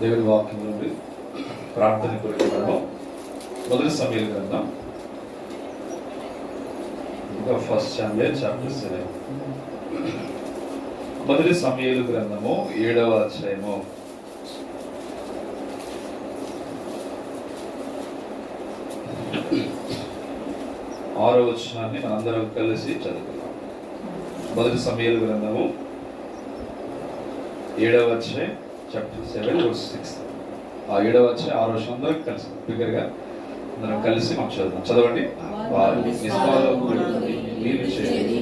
దేవుని వాక్యం నుండి ప్రార్థన కొరకు మనము మొదటి సమయాలు గ్రంథం ఇంకా ఫస్ట్ చాంపియన్ చాప్టర్ సెవెన్ మొదటి సమయాలు గ్రంథము ఏడవ అధ్యాయము. ఆరో వచనాన్ని మనందరం కలిసి చదువుకున్నాం మొదటి సమయాలు గ్రంథము ఏడవ అధ్యాయం చాప్టర్ సెవెన్ వర్స్ సిక్స్ ఆ ఏడవ వచ్చి ఆరు వర్షం అందరం కలిసి బిగ్గరగా అందరం కలిసి మనం చదువుదాం. చదవండి. వారు నిస్వాలో మీరు చేయండి.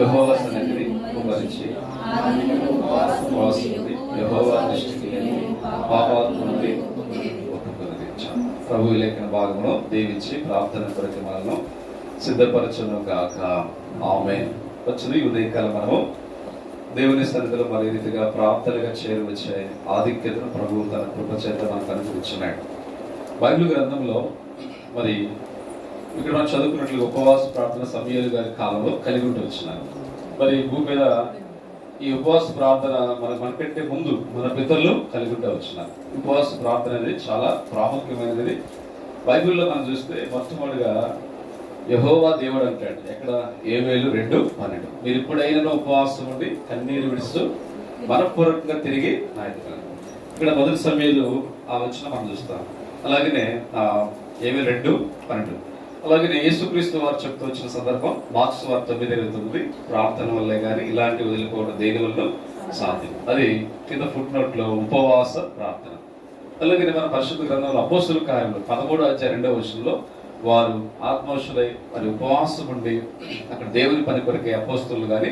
యెహోవా సన్నిధిని కుమరించి ఉపవాసముండి దృష్టికి పాపాత్మని ప్రభు లేఖన భాగంలో దీవించి ప్రార్థన కొరకు మనల్ని సిద్ధపరచను గాక. ఆమె వచ్చింది ఈ ఉదయకాలం మనము దేవుని సన్నిధిలో మరి రీతిగా ప్రార్థనగా చేరువచ్చే ఆధిక్యతను ప్రభువు తన కృపచేత మనకు అనుగ్రహించున్నాడు బైబిల్ గ్రంథంలో మరి ఇక్కడ మనం చదువుకున్నట్లు ఉపవాస ప్రార్థన సమయాలు గారి కాలంలో కలిగి ఉంటూ వచ్చినారు. మరి భూమి మీద ఈ ఉపవాస ప్రార్థన మన మనకంటే ముందు మన పితరులు కలిగి ఉంటూ వచ్చినారు. ఉపవాస ప్రార్థన అనేది చాలా ప్రాముఖ్యమైనది. బైబిల్లో మనం చూస్తే మొట్టమొదటిగా యహోవా దేవుడు అంటాడు. ఎక్కడ? ఏ వేలు రెండు పన్నెండు. మీరు ఇప్పుడైనా ఉపవాసం ఉండి కన్నీరు విడుస్తూ మనపూర్వకంగా తిరిగి నాయకులు ఇక్కడ మొదటి సమయంలో ఆ వచ్చిన మనం చూస్తాం. అలాగనే ఆ ఏమి రెండు పన్నెండు. అలాగనే యేసుక్రీస్తు వారు చెప్తూ వచ్చిన సందర్భం మార్క్స్ వారు తొమ్మిది ఇరవై తొమ్మిది ప్రార్థన వల్లే కానీ ఇలాంటి వదిలిపోవడం దేని వల్ల సాధ్యం? అది కింద ఫుట్ నోట్లో ఉపవాస ప్రార్థన. అలాగే మన పరిశుద్ధ గ్రంథంలో అపోస్తుల కార్యంలో పదమూడు అధ్యాయ రెండవ వచనంలో వారు ఆత్మవశులై మరి ఉపవాసం ఉండి అక్కడ దేవుని పని కొరకే అపోస్తులు కానీ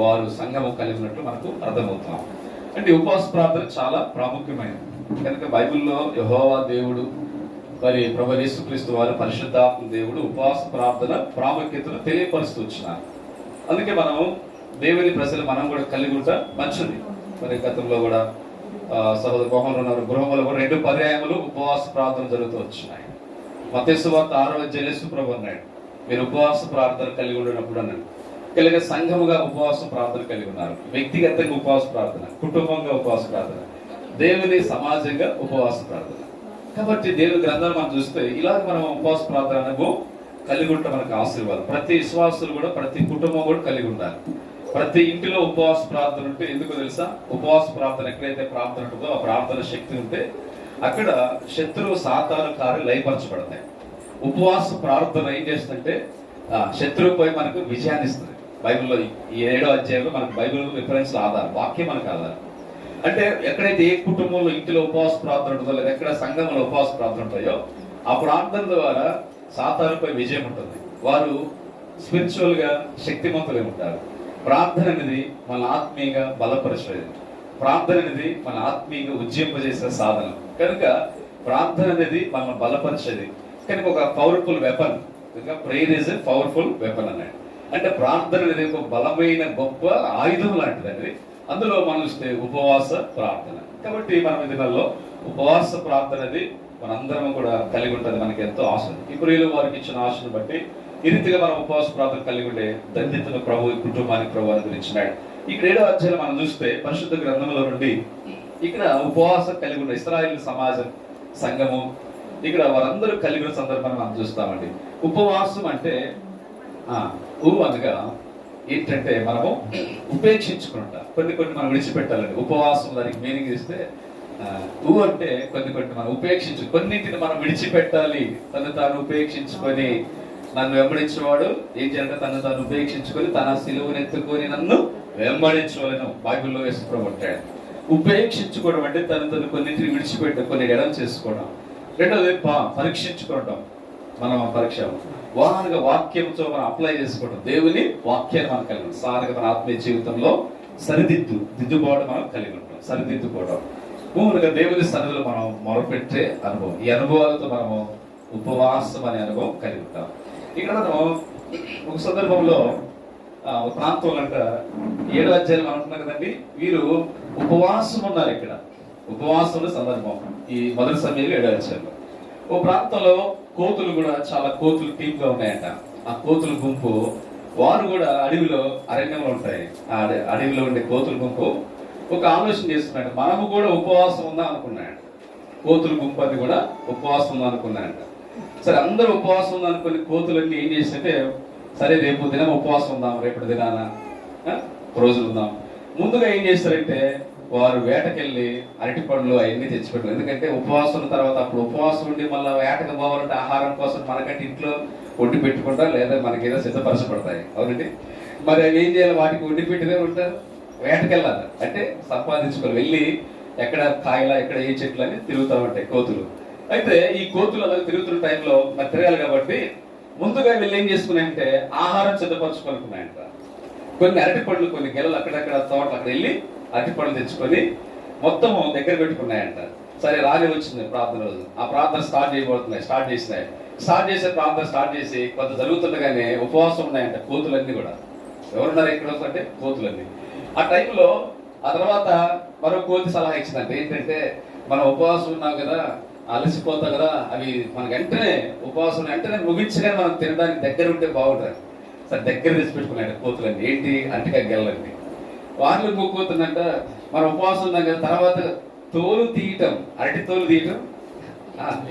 వారు సంగమం కలిగి ఉన్నట్టు మనకు అర్థమవుతాం అంటే ఉపవాస ప్రార్థన చాలా ప్రాముఖ్యమైనది. కనుక బైబిల్లో యహోవా దేవుడు మరి ప్రభు యేసుక్రీస్తు వారు పరిశుద్ధాత్మ దేవుడు ఉపవాస ప్రార్థన ప్రాముఖ్యతను తెలియపరుస్తూ వచ్చినారు. అందుకే మనం దేవుని ప్రజలు మనం కూడా కలిగి ఉంటా మంచిది. మరి గతంలో కూడా సహోదర మోహన్ ఉన్నారు గృహంలో కూడా రెండు పర్యాయములు ఉపవాస ప్రార్థన జరుగుతూ వచ్చినాయి. మతేశ్వార్త ఆరో జలేసు ప్రభు అన్నాడు. మీరు ఉపవాస ప్రార్థన కలిగి ఉండినప్పుడు అన్నాడు. కలిగే సంఘముగా ఉపవాస ప్రార్థన కలిగి ఉన్నారు. వ్యక్తిగతంగా ఉపవాస ప్రార్థన కుటుంబంగా ఉపవాస ప్రార్థన దేవుని సమాజంగా ఉపవాస ప్రార్థన. కాబట్టి దేవుని గ్రంథాలు మనం చూస్తే ఇలాగ మనం ఉపవాస ప్రార్థన కలిగి ఉంటే మనకు ఆశీర్వాదం. ప్రతి విశ్వాసులు కూడా ప్రతి కుటుంబం కూడా కలిగి ఉండాలి. ప్రతి ఇంటిలో ఉపవాస ప్రార్థన ఉంటే ఎందుకు తెలుసా? ఉపవాస ప్రార్థన ఎక్కడైతే ప్రార్థన ఉంటుందో ఆ ప్రార్థన శక్తి ఉంటే అక్కడ శత్రువు సాతాను కార్యం లయపరచబడతాయి. ఉపవాస ప్రార్థన ఏం చేస్తుందంటే శత్రువుపై మనకు విజయాన్ని ఇస్తుంది. బైబిల్లో ఈ ఏడో అధ్యాయంలో మనకు బైబిల్ రిఫరెన్స్ ఆధారం వాక్యం మనకు ఆధారం. అంటే ఎక్కడైతే ఏ కుటుంబంలో ఇంటిలో ఉపవాస ప్రార్థన ఉంటుందో లేదా ఎక్కడ సంఘంలో ఉపవాస ప్రార్థన ఉంటాయో ఆ ప్రార్థన ద్వారా సాతానుపై విజయం ఉంటుంది. వారు స్పిరిచువల్గా శక్తిమంతులై ఉంటారు. ప్రార్థన అనేది మన ఆత్మీయంగా బలపరిచేది. ప్రార్థన అనేది మన ఆత్మీయంగా ఉజ్జింపజేసే సాధనం. కనుక ప్రార్థన అనేది మనం బలపరిచేది. కనుక ఒక పవర్ఫుల్ వెపన్ కనుక ప్రేయర్ ఇస్ పవర్ఫుల్ వెపన్ అన్నాడు. అంటే ప్రార్థన అనేది ఒక బలమైన గొప్ప ఆయుధం లాంటిది అనేది అందులో మనం ఇస్తే ఉపవాస ప్రార్థన. కాబట్టి మనం ఈ దినాల్లో ఉపవాస ప్రార్థన అనేది మనందరం కూడా కలిగి ఉంటుంది మనకి ఎంతో ఆశ. ఇప్పుడు వారికి ఇచ్చిన ఆశను బట్టి ఈ రీతిగా మనం ఉపవాస ప్రార్థన కలిగి ఉండే దళితుల ప్రభు ఈ కుటుంబానికి ప్రభు అనుగ్రహించినాడు ఈ క్రీడా అధ్యాయం మనం చూస్తే పరిశుద్ధ గ్రంథంలో నుండి ఇక్కడ ఉపవాసం కలిగి ఉన్న ఇస్రాయిల్ సమాజం సంఘము ఇక్కడ వారందరూ కలిగి ఉన్న సందర్భాన్ని మనం చూస్తామండి. ఉపవాసం అంటే ఊ అనగా ఏంటంటే మనము ఉపేక్షించుకుంటా. కొన్ని కొన్ని మనం విడిచిపెట్టాలండి. ఉపవాసం దానికి మీనింగ్ ఇస్తే ఊ అంటే కొన్ని కొన్ని మనం ఉపేక్షించు కొన్నింటిని మనం విడిచిపెట్టాలి. తను తాను ఉపేక్షించుకొని నన్ను వెంబడించేవాడు ఏం చేయాలంటే తను తాను ఉపేక్షించుకొని తన సిలువను ఎత్తుకొని నన్ను వెంబడించవలను. బైబిల్లో వేసుకుని ఉంటాడు ఉపేక్షించుకోవడం అంటే తను తను కొన్నింటిని విడిచిపెట్టడం కొన్ని ఎడం చేసుకోవడం. రెండవది పా పరీక్షించుకోవడం. మనం పరీక్ష వాహనగా వాక్యంతో మనం అప్లై చేసుకోవడం. దేవుని వాక్యాన్ని మనం కలిగి ఉంటాం సారగా మన ఆత్మీయ జీవితంలో సరిదిద్దు దిద్దుబాటు మనం కలిగి ఉంటాం. సరిదిద్దుకోవడం. మూడుగా దేవుని సన్నిధిలో మనం మొరపెట్టే అనుభవం. ఈ అనుభవాలతో మనము ఉపవాసం అనే అనుభవం కలిగి ఉంటాం. ఇక్కడ మనం ఒక సందర్భంలో ప్రాంతంలో అంట ఏడు అధ్యాయులు అనుకున్నాం కదండి వీరు ఉపవాసం ఉన్నారు ఇక్కడ. ఉపవాసంలో సందర్భం. ఈ మొదటి సమయంలో ఏడాచారు ఓ ప్రాంతంలో కోతులు కూడా చాలా కోతులు టీమ్గా ఉన్నాయంట. ఆ కోతుల గుంపు వారు కూడా అడవిలో అరణ్యంలో ఉంటాయి. ఆ అడ- అడవిలో ఉండే కోతుల గుంపు ఒక ఆలోచన చేస్తున్నాడు మనము కూడా ఉపవాసం ఉందా అనుకున్నాడు కోతులు గుంపు అది కూడా ఉపవాసం ఉందా అనుకున్నాడు సరే అందరూ ఉపవాసం ఉందా అనుకుని కోతులన్నీ ఏం చేసినట్టే సరే రేపు దినం ఉపవాసం ఉందాం రేపటి దినాన రోజులు ఉందాం. ముందుగా ఏం చేస్తారంటే వారు వేటకెళ్ళి అరటి పండ్లు అవన్నీ తెచ్చిపెట్టారు. ఎందుకంటే ఉపవాసం తర్వాత అప్పుడు ఉపవాసం ఉండి మళ్ళీ వేటకు పోవాలంటే ఆహారం కోసం మనకంటే ఇంట్లో వండి పెట్టుకుంటా లేదా మనకేదో సిద్ధపరచబడతాయి. అవునండి? మరి అవి ఏం చేయాలి? వాటికి వండి పెట్టినే ఉంటారు. వేటకెళ్ళాలి. అంటే సంపాదించుకోవాలి. వెళ్ళి ఎక్కడ కాయల ఎక్కడ ఏ చెట్లు అని తిరుగుతూ ఉంటాయి కోతులు. అయితే ఈ కోతులు అలా తిరుగుతున్న టైంలో మరి తిరగాలి కాబట్టి ముందుగా వీళ్ళు ఏం చేసుకున్నాయంటే ఆహారం సిద్ధపరచుకోనుకున్నాయంట కొన్ని అరటి పండ్లు కొన్ని గెలలు అక్కడక్కడ తోటలు అక్కడ వెళ్ళి అరటి తెచ్చుకొని మొత్తం దగ్గర పెట్టుకున్నాయంట. సరే రాని వచ్చింది ప్రార్థన రోజు. ఆ ప్రార్థన స్టార్ట్ చేయబోతున్నాయి స్టార్ట్ చేసినాయి. స్టార్ట్ చేసే ప్రార్థన స్టార్ట్ చేసి కొంత జరుగుతుండగానే ఉపవాసం ఉన్నాయంట కోతులన్నీ కూడా. ఎవరున్నారు ఎక్కడ అంటే కోతులన్నీ. ఆ టైంలో ఆ తర్వాత మరో కోతి సలహా ఇచ్చిందంట. ఏంటంటే మనం ఉపవాసం ఉన్నాం కదా అలసిపోతాం కదా అవి మనకి వెంటనే ఉపవాసం వెంటనే ముగించగానే మనం తినడానికి దగ్గర ఉంటే బాగుంటుంది. సరే దగ్గర తెచ్చి పెట్టుకున్నాడు కోతులన్నీ. ఏంటి? అంటగా గెల్లండి వాళ్ళు ఇంకో కోతుందంట మనం ఉపవాసం ఉన్నాం కదా తర్వాత తోలు తీయటం. అరటి తోలు తీయటం?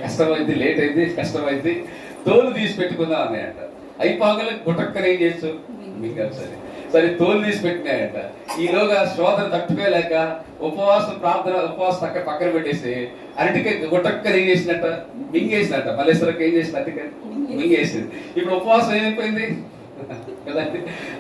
కష్టమైంది లేట్ అయింది కష్టమైంది. తోలు తీసి పెట్టుకుందాం అన్నాయంట. అయిపోగల గుటక్కన ఏం చేస్తూ మింగాలి సరే. సరే తోలు తీసి పెట్టినాయంట. ఈలోగా శోధన తట్టుకోలేక ఉపవాసం ప్రార్థన ఉపవాసం పక్క పక్కన పెట్టేసి అరటికి గుటక్కన ఏం చేసినట్ట? మింగేసినట్ట. మల్లేశ్వరకు ఏం చేసినట్టు మింగేసింది. ఇప్పుడు ఉపవాసం ఏమైపోయింది?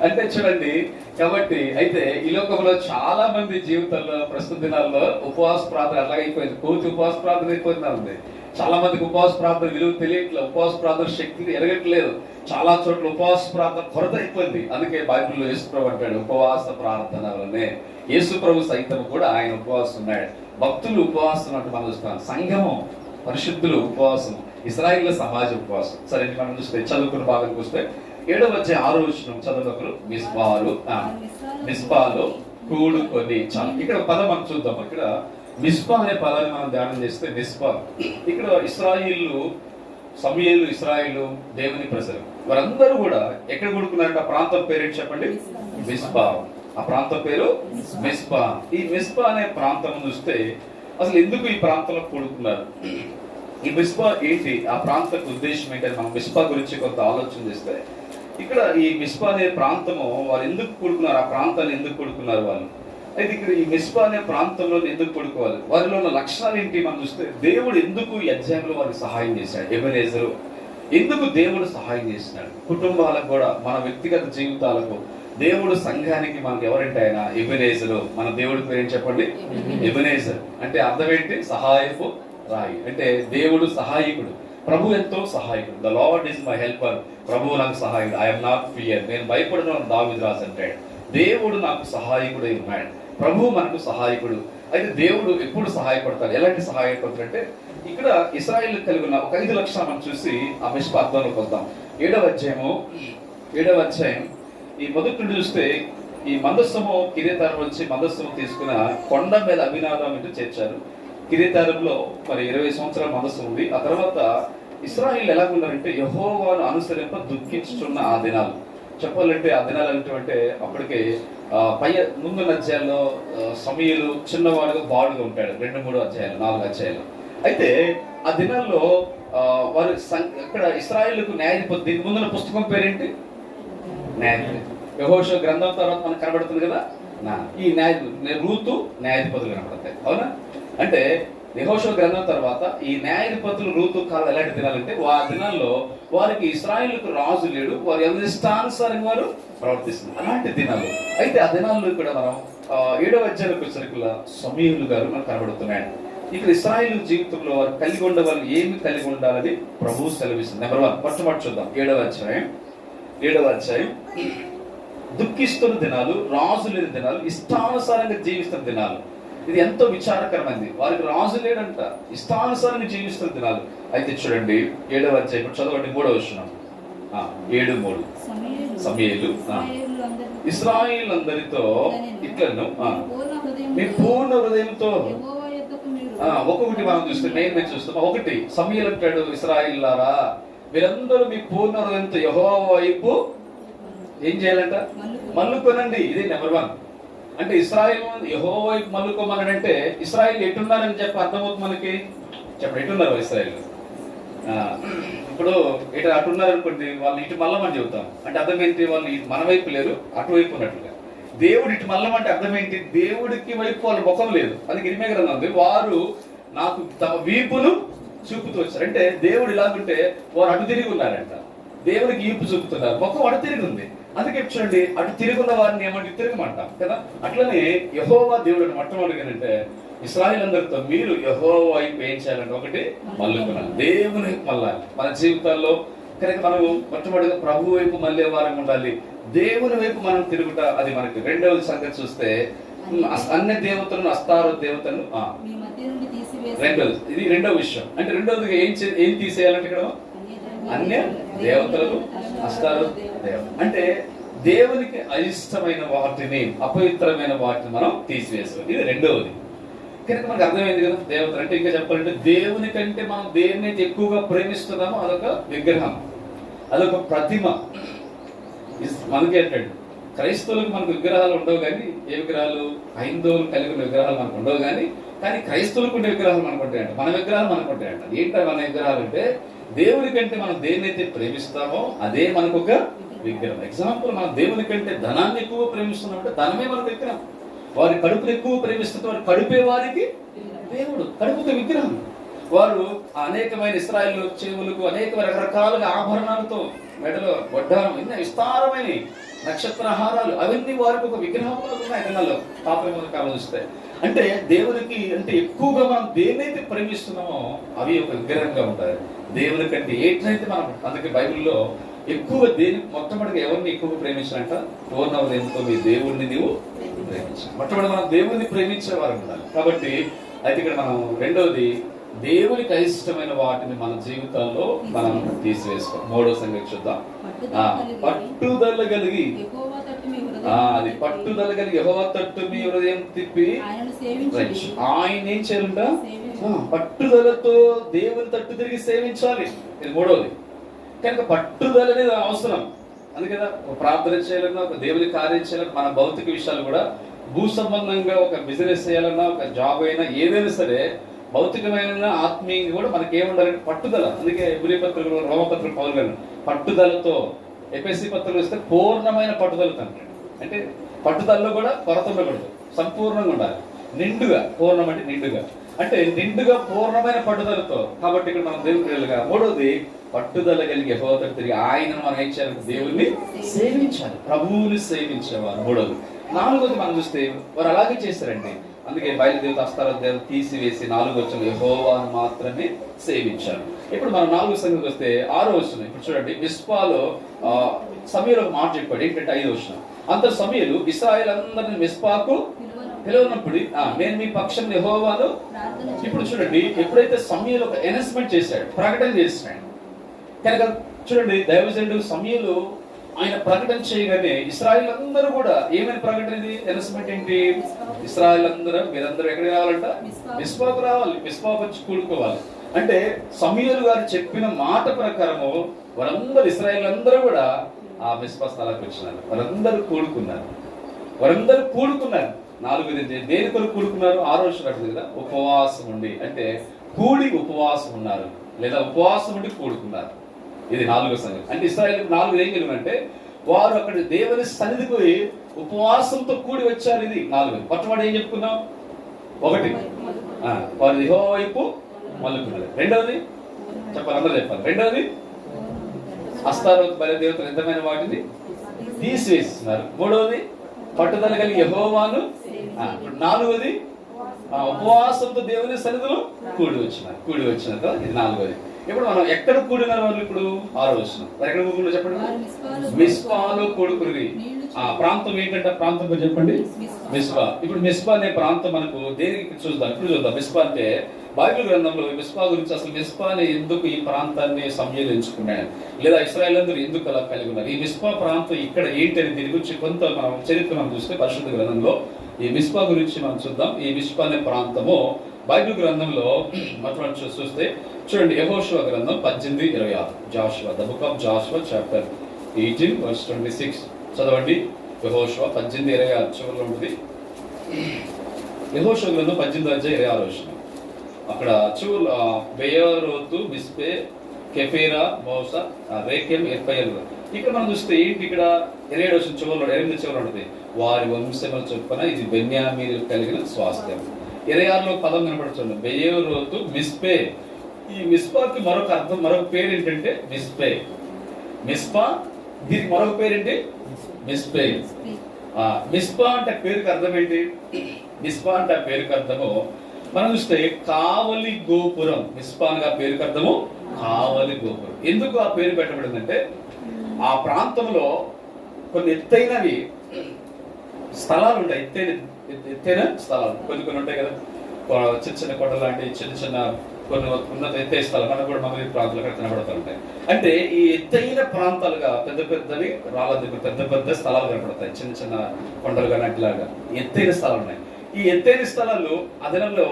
అంటే చూడండి కాబట్టి అయితే ఈ లోకంలో చాలా మంది జీవితంలో ప్రస్తుత దినాల్లో ఉపవాస ప్రార్థన అలాగైపోయింది కోతి ఉపవాస ప్రార్థన అయిపోయిందా ఉంది? చాలా మందికి ఉపవాస ప్రార్థన విలువ తెలియట్లేదు. ఉపవాస ప్రార్థన శక్తి ఎరగట్లేదు. చాలా చోట్ల ఉపవాస ప్రార్థన కొరత అయిపోయింది. అందుకే బైబిల్లో యేసుప్రభు అంటాడు ఉపవాస ప్రార్థన వల్లనే యేసుప్రభు సైతం కూడా ఆయన ఉపవాసం ఉన్నాడు భక్తులు ఉపవాసం అంటే మనం చూస్తాం. సంగమం పరిశుద్ధులు ఉపవాసం. ఇస్రాయిల్ సమాజ ఉపవాసం. సరే మనం చూస్తే చదువుకున్న భాగం చూస్తే ఏడవ వచ్చే ఆరో వచ్చిన చదువుకులు మిస్బాలు ఆ, మిస్బాలు కూడుకొని చాలు. ఇక్కడ పదం మనం చూద్దాం. ఇక్కడ మిస్బా అనే పదాన్ని మనం ధ్యానం చేస్తే మిస్బా ఇక్కడ ఇస్రాయిల్లు సమయలు ఇస్రాయిలు దేవుని ప్రజలు. వారందరూ కూడా ఎక్కడ కూడుకున్నారంటే ఆ ప్రాంతం పేరేంటి చెప్పండి? మిస్బా ఆ ప్రాంతం పేరు మిస్బా ఈ మిస్బా అనే ప్రాంతం చూస్తే అసలు ఎందుకు ఈ ప్రాంతంలో కూడుకున్నారు? ఈ మిస్బా ఏంటి? ఆ ప్రాంత ఉద్దేశం ఏంటని మనం మిస్బా గురించి కొంత ఆలోచన చేస్తే ఇక్కడ ఈ మిస్బా అనే ప్రాంతము వారు ఎందుకు కూడుకున్నారు? ఆ ప్రాంతాన్ని ఎందుకు కూడుకున్నారు వాళ్ళు? అయితే ఇక్కడ ఈ మిస్బా అనే ప్రాంతంలో ఎందుకు పడుకోవాలి వారిలో ఉన్న లక్షణాలు ఏంటి? మనం చూస్తే దేవుడు ఎందుకు అధ్యాయంలో వారికి సహాయం చేశాడు? ఎబెనేజరు ఎందుకు దేవుడు సహాయం చేసినాడు కుటుంబాలకు కూడా మన వ్యక్తిగత జీవితాలకు దేవుడు సంఘానికి మనకు ఎవరంటే ఆయన? ఎబెనేజరు మన దేవుడి పేరు ఏం చెప్పండి? ఎబెనేజర్ అంటే అర్థం ఏంటి? సహాయపు రాయి. అంటే దేవుడు సహాయకుడు. ప్రభు ఎంతో సహాయకుడు. The lord is my helper ప్రభువు నాకు సహాయకుడు. ఐఎమ్ నాట్ ఫియర్ నేను భయపడిన అని రాజు అంటాడు. దేవుడు నాకు సహాయకుడై ఉన్నాడు. ప్రభు మనకు సహాయకుడు. అయితే దేవుడు ఎప్పుడు సహాయపడతాడు? ఎలాంటి సహాయపడతాడు అంటే ఇక్కడ ఇస్రాయిల్ కలిగిన ఒక ఐదు లక్షలు మనం చూసి ఆ మిష్పార్థంలోకి వద్దాం ఏడవ అధ్యాయము. ఏడవ అధ్యాయం. ఈ మొదటి నుండి చూస్తే ఈ మందస్సము కిరీతారం వచ్చి మందస్సము తీసుకున్న కొండ మీద అభినాదం అంటూ చేర్చారు. కిరీతారంలో మరి ఇరవై సంవత్సరాల మనస్సు ఉంది. ఆ తర్వాత ఇస్రాయిల్ ఎలా ఉన్నారంటే యహోవాను అనుసరింప దుఃఖించుచున్న ఆ దినాలు. చెప్పాలంటే ఆ దినాలు అంటే అప్పటికే పై ముందున్న అధ్యాయంలో సమయలు చిన్నవాడుగా బాడుగా ఉంటాడు. రెండు మూడు అధ్యాయాలు నాలుగు అధ్యాయాలు. అయితే ఆ దినాల్లో వారు సం- అక్కడ ఇస్రాయిల్కు న్యాయాధిపతి దీని ముందున్న పుస్తకం పేరేంటి? న్యాయాధిపతి. యహోష గ్రంథం తర్వాత మనకు కనబడుతుంది కదా? నా. ఈ న్యాయ రూతు న్యాయాధిపతులు కనబడతాయి. అవునా? అంటే యహోష గ్రంథం తర్వాత ఈ న్యాయాధిపతులు రూతు కాలం ఎలాంటి దినాలంటే ఆ దినాల్లో వారికి ఇస్రాయిల్కు రాజు లేడు వారి ఎంత ఇష్టానుసారంగా వారు ప్రవర్తిస్తున్నారు. అలాంటి దినాలు. అయితే ఆ దినాల్లో ఇక్కడ మనం ఏడవ అధ్యాయులకు వచ్చరికల సమీయులు గారు మనకు కనబడుతున్నాయండి ఇక్కడ ఇస్రాయిల్ జీవితంలో వారు కలిగి ఉండవాళ్ళు ఏమి కలిగి ఉండాలని ప్రభు సెలవిస్తుంది. నెంబర్ వన్ మొట్టమొదటి చూద్దాం. ఏడవ అధ్యాయం. ఏడవ అధ్యాయం. దుఃఖిస్తున్న దినాలు రాజు లేని దినాలు ఇష్టానుసారంగా జీవిస్తున్న దినాలు. ఇది ఎంతో విచారకరమైనది వారికి రాజు లేడంట. ఇష్టానుసారంగా జీవిస్తున్న దినాలు. అయితే చూడండి ఏడవ అధ్యాయం. ఇప్పుడు చదవండి మూడవ వచ్చినాం ఏడు మూడు. సమయలు. ఇస్రాయిల్ అందరితో ఇట్లను మీ పూర్ణ హృదయంతో. ఆ, ఒక్కొక్కటి మనం చూస్తే మెయిన్ మేము చూస్తాం ఒకటి సమయలు అంటాడు ఇస్రాయిల్ లారా మీరందరూ మీ పూర్ణ హృదయంతో యహో వైపు ఏం చేయాలంట? మళ్ళీ కొనండి. ఇది నెంబర్ వన్. అంటే ఇస్రాయిల్ యహో వైపు మల్లుకోమన్నాడంటే ఇస్రాయిల్ ఎట్టున్నారని చెప్పి అర్థమవుతుంది మనకి? చెప్పండి ఎట్టున్నారు ఇస్రాయిల్? ఆ, ఇప్పుడు ఇటు అటు ఉన్నారనుకోండి వాళ్ళు ఇటు మల్లమని చెబుతాం. అంటే అర్థం ఏంటి? వాళ్ళు ఇటు మన వైపు లేరు అటువైపు ఉన్నట్లుగా దేవుడు ఇటు మల్లమంటే అర్థం ఏంటి? దేవుడికి వైపు వాళ్ళ ముఖం లేదు. అందుకే ఇరిమే గ్రంథం ఉంది వారు నాకు తమ వీపును చూపుతూ వచ్చారు. అంటే దేవుడు ఇలాగుంటే వారు అటు తిరిగి ఉన్నారంట. దేవుడికి ఈపు చూపుతున్నారు ముఖం అటు తిరిగి ఉంది. అందుకే చూడండి అటు తిరుగున్న వారిని ఏమంటే తిరగమంటాం కదా? అట్లనే యహోవా దేవుడిని మొట్టమొదటిగానంటే ఇస్రాయిల్ అందరితో మీరు యహోవా వైపు ఏం చేయాలంటే ఒకటి మల్లుకున్నాను దేవుని మళ్ళాలి. మన జీవితాల్లో కనుక మనము మొట్టమొదటిగా ప్రభు వైపు మళ్ళీ వారం ఉండాలి. దేవుని వైపు మనం తిరుగుట అది మనకి రెండవ సంగతి చూస్తే అన్య దేవతలను అస్తారో తీసివేసి రెండవది ఇది రెండవ విషయం. అంటే రెండవది ఏం చే- ఏం తీసేయాలంటే ఇక్కడ? అన్య దేవతలను అస్తారో అంటే దేవునికి అయిష్టమైన వాటిని అపవిత్రమైన వాటిని మనం తీసివేస్తాం ఇది రెండవది. కనుక మనకు అర్థమైంది కదా దేవత అంటే ఇంకా చెప్పాలంటే దేవుని కంటే మనం దేన్నైతే ఎక్కువగా ప్రేమిస్తున్నామో అదొక విగ్రహం. అదొక ప్రతిమ. ఇస్- మనకి ఏంటంటే క్రైస్తవులకు మనకు విగ్రహాలు ఉండవు కానీ ఏ విగ్రహాలు? హైందవులు కలిగి ఉన్న విగ్రహాలు మనకు ఉండవు కానీ కానీ క్రైస్తవులకు ఉండే విగ్రహాలు మనకు ఉంటాయంట. మన విగ్రహాలు మనకు ఉంటాయంట. ఏంటో మన విగ్రహాలు అంటే దేవుని కంటే మనం దేన్నైతే ప్రేమిస్తామో అదే మనకు ఒక విగ్రహం. ఎగ్జాంపుల్ మన దేవుని కంటే ధనాన్ని ఎక్కువ ప్రేమిస్తున్నాం అంటే ధనమే మన విగ్రహం. వారి కడుపును ఎక్కువ ప్రేమిస్తున్న వారు కడుపే వారికి దేవుడు కడుపుతో విగ్రహం. వారు అనేకమైన ఇస్రాయిల్ చెవులకు అనేక రకరకాలుగా ఆభరణాలతో మెడలో వడ్డారం ఎన్నో విస్తారమైన నక్షత్రహారాలు అవన్నీ వారికి ఒక విగ్రహంలో ఉన్నాయి కన్నాలో పాపమైన కాలం అంటే దేవునికి అంటే ఎక్కువగా మనం దేనైతే ప్రేమిస్తున్నామో అవి ఒక విగ్రహంగా ఉంటాయి. దేవుని కంటే ఏంటైతే మనం అందుకే బైబిల్లో ఎక్కువ దేని మొట్టమొదటిగా ఎవరిని ఎక్కువగా ప్రేమించాలంట? పూర్ణ హృదయంతో మీ దేవుణ్ణి నీవు ప్రేమించాలి. మొట్టమొదటి మనం దేవుణ్ణి ప్రేమించే వారు ఉండాలి కాబట్టి అయితే ఇక్కడ మనం రెండవది దేవునికి అయిష్టమైన వాటిని మన జీవితాల్లో మనం తీసివేసుకో మూడో సంగతి చూద్దాం. పట్టుదల కలిగి అది పట్టుదల కలిగి యెహోవా తట్టు మీ హృదయం తిప్పి ఆయన ఏం చేయాలంట? పట్టుదలతో దేవుని తట్టు తిరిగి సేవించాలి. ఇది మూడవది. కనుక పట్టుదల అనేది అవసరం. అందుకే ప్రార్థన చేయాలన్నా ఒక దేవుని కార్యం చేయాలన్నా మన భౌతిక విషయాలు కూడా భూ సంబంధంగా ఒక బిజినెస్ చేయాలన్నా ఒక జాబ్ అయినా ఏదైనా సరే భౌతికమైన ఆత్మీయంగా కూడా మనకి ఏముండాలంటే పట్టుదల. అందుకే గురి పత్రికలు రోమపత్రిక పౌరులను పట్టుదలతో ఎపిఎస్సి పత్రికలు ఇస్తే పూర్ణమైన పట్టుదలతో అంటాడు అంటే పట్టుదలలో కూడా కొరత ఉండకూడదు. సంపూర్ణంగా ఉండాలి. నిండుగా పూర్ణం అంటే నిండుగా. అంటే నిండుగా పూర్ణమైన పట్టుదలతో. కాబట్టి ఇక్కడ మనం దేవుని పిల్లలుగా. మూడోది పట్టుదల కలిగి హోదలు తిరిగి ఆయన మనం ఏం చేయాలి దేవుణ్ణి సేవించాలి. ప్రభువుని సేవించేవారు. మూడోది. నాలుగోది మనం చూస్తే వారు అలాగే చేశారండి. అందుకే బయలుదేవత అస్తార దేవత తీసివేసి నాలుగు వచ్చిన యహోవాను మాత్రమే సేవించారు. ఇప్పుడు మనం నాలుగు సంగతి వస్తే ఆరో వచ్చిన ఇప్పుడు చూడండి మిస్పాలో ఆ, మాట చెప్పాడు. ఏంటంటే ఐదు వచ్చిన అంత సమీరు ఇస్రాయల్ అందరిని మిస్పాకు పిలవనప్పుడు నేను మీ పక్షం ప్రార్థన ఇప్పుడు చూడండి ఎప్పుడైతే సమయంలో ఒక అనౌన్స్మెంట్ చేశాడు ప్రకటన చేశాడు కనుక చూడండి దైవజనుడు సమయంలో ఆయన ప్రకటన చేయగానే ఇస్రాయిల్ అందరూ కూడా ఏమైనా ప్రకటన ఇది? అనౌన్స్మెంట్ ఏంటి? ఇస్రాయిల్ అందరూ మీరందరూ ఎక్కడికి రావాలంట? మిస్పాకు రావాలి మిస్పాకు వచ్చి కూడుకోవాలి. అంటే సమీయులు గారు చెప్పిన మాట ప్రకారము వారందరూ ఇస్రాయిల్ అందరూ కూడా ఆ మిస్పా స్థలానికి వచ్చినారు. వారందరూ కూడుకున్నారు. వారందరూ కూడుకున్నారు. నాలుగు దే- దేని కొరకు కూడుకున్నారు ఆరు రోజు అట్లేదు కదా ఉపవాసం ఉండి. అంటే కూడి ఉపవాసం ఉన్నారు లేదా ఉపవాసం ఉండి కూడుకున్నారు. ఇది నాలుగో సంగతి. అంటే ఇస్రాయల్ నాలుగు ఏం కలిగినంటే వారు అక్కడ దేవుని సన్నిధికి పోయి ఉపవాసంతో కూడి వచ్చారు ఇది నాలుగు మొట్టమొదటి ఏం చెప్పుకున్నాం? ఒకటి. వారి వారు వైపు మల్లుకున్నారు రెండవది? చెప్పాలి అందరూ చెప్పాలి. రెండవది? అస్తారోత్ బలి దేవతలు ఎంతమైన వాటిని? తీసివేస్తున్నారు మూడవది? పట్టుదల కలిగి యహోవాను ఇప్పుడు ఆ, ఉపవాసంతో దేవుని సన్నిధిలో కూడి వచ్చినారు కూడి వచ్చినారు ఇది నాలుగవది ఇప్పుడు మనం ఎక్కడ కూడినారు వాళ్ళు ఇప్పుడు? ఆరో వచ్చిన ఎక్కడ కూడుకున్నారు చెప్పండి? మిస్పాలో కూడుకుని. ఆ ప్రాంతం ఏంటంటే ప్రాంతం చెప్పండి? మిస్పా. ఇప్పుడు మిస్పా అనే ప్రాంతం మనకు దేనికి చూద్దాం? ఇప్పుడు చూద్దాం? మిస్పా అంటే బైబిల్ గ్రంథంలో మిస్పా గురించి అసలు మిస్పా అనే ఎందుకు ఈ ప్రాంతాన్ని సమయం లేదా ఇస్రాయల్ అందరూ ఎందుకు అలా కలిగి ఉన్నారు? ఈ మిస్పా ప్రాంతం ఇక్కడ ఏంటని దీని గురించి కొంత మనం చరిత్ర మనం చూస్తే పరిశుద్ధ గ్రంథంలో ఈ మిస్పా గురించి మనం చూద్దాం. ఈ మిస్పా అనే ప్రాంతము బైబిల్ గ్రంథంలో మనం చూస్తే చూడండి యహోశివ గ్రంథం పద్దెనిమిది ఇరవై ఆరు. Joshua the book of Joshua chapter eighteen verse twenty six చదవండి. యహోశివ పద్దెనిమిది ఇరవై ఆరు. చివరిలో ఉంటుంది. యహోశివ గ్రంథం పద్దెనిమిది అధ్యాయ ఇరవై ఆరు వచ్చిన అక్కడ చూల్ బెయోరోతు మిస్పే కెఫేరా మోసా రేకెం ఎఫ్ఐఎల్. ఇక్కడ మనం చూస్తే ఏంటి ఇక్కడ? ఏడు వచ్చిన చివరిలో ఎనిమిది చివరి ఉంటుంది. వారి వంశముల చొప్పున ఇది బెన్యామీలు కలిగిన స్వాస్థ్యం. ఇరవై ఆరులో పదం కనపడుతుంది బెయోరోతు మిస్పే. ఈ మిస్పాకి మరొక అర్థం మరొక పేరు ఏంటంటే మిస్పే. మిస్పా దీనికి మరొక పేరేంటి మిస్పే. ఆ, మిస్పా అంటే పేరుకి అర్థం ఏంటి? మిస్పా అంటే పేరుకి అర్థము మనం చూస్తే కావలి గోపురం మిస్పా గా పేరుకి అర్థము కావలి గోపురం. ఎందుకు ఆ పేరు పెట్టబడిందంటే ఆ ప్రాంతంలో కొన్ని ఎత్తైనవి స్థలాలు ఉంటాయి. ఎత్తైన ఎత్తైన స్థలాలు. కొన్ని కొన్ని ఉంటాయి కదా. చిన్న చిన్న కొండ లాంటి చిన్న చిన్న కొన్ని ఉన్నత ఎత్తైన స్థలాలు. మనకు కూడా మంగళగిరి ప్రాంతాలు అక్కడ కనబడుతూ ఉంటాయి. అంటే ఈ ఎత్తైన ప్రాంతాలుగా పెద్ద పెద్దవి రాళ్ళ దగ్గర పెద్ద పెద్ద స్థలాలు కనబడతాయి. చిన్న చిన్న కొండలు కానీ అట్లాగా ఎత్తైన స్థలాలు ఉన్నాయి. ఈ ఎత్తైన స్థలాలు అదనంలో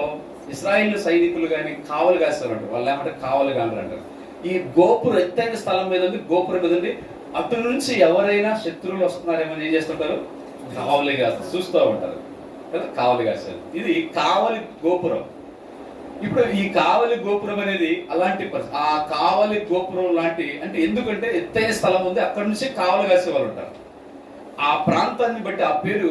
ఇస్రాయిల్ సైనికులు కానీ కావలు కాస్తారు వాళ్ళు ఏమంటే కావలి కాని అంటారు ఈ గోపురం ఎత్తైన స్థలం మీద ఉంది గోపురం మీద ఉంది. అటు నుంచి ఎవరైనా శత్రువులు వస్తున్నారేమో ఏం చేస్తుంటారు? కావలి కాస్తారు చూస్తూ ఉంటారు. కదా? కావలి కాస్తారు. ఇది కావలి గోపురం. ఇప్పుడు ఈ కావలి గోపురం అనేది అలాంటి పరిస్థితి. ఆ కావలి గోపురం లాంటి అంటే ఎందుకంటే ఎత్తైన స్థలం ఉంది అక్కడి నుంచి కావలి కాసే వాళ్ళు ఉంటారు. ఆ ప్రాంతాన్ని బట్టి ఆ పేరు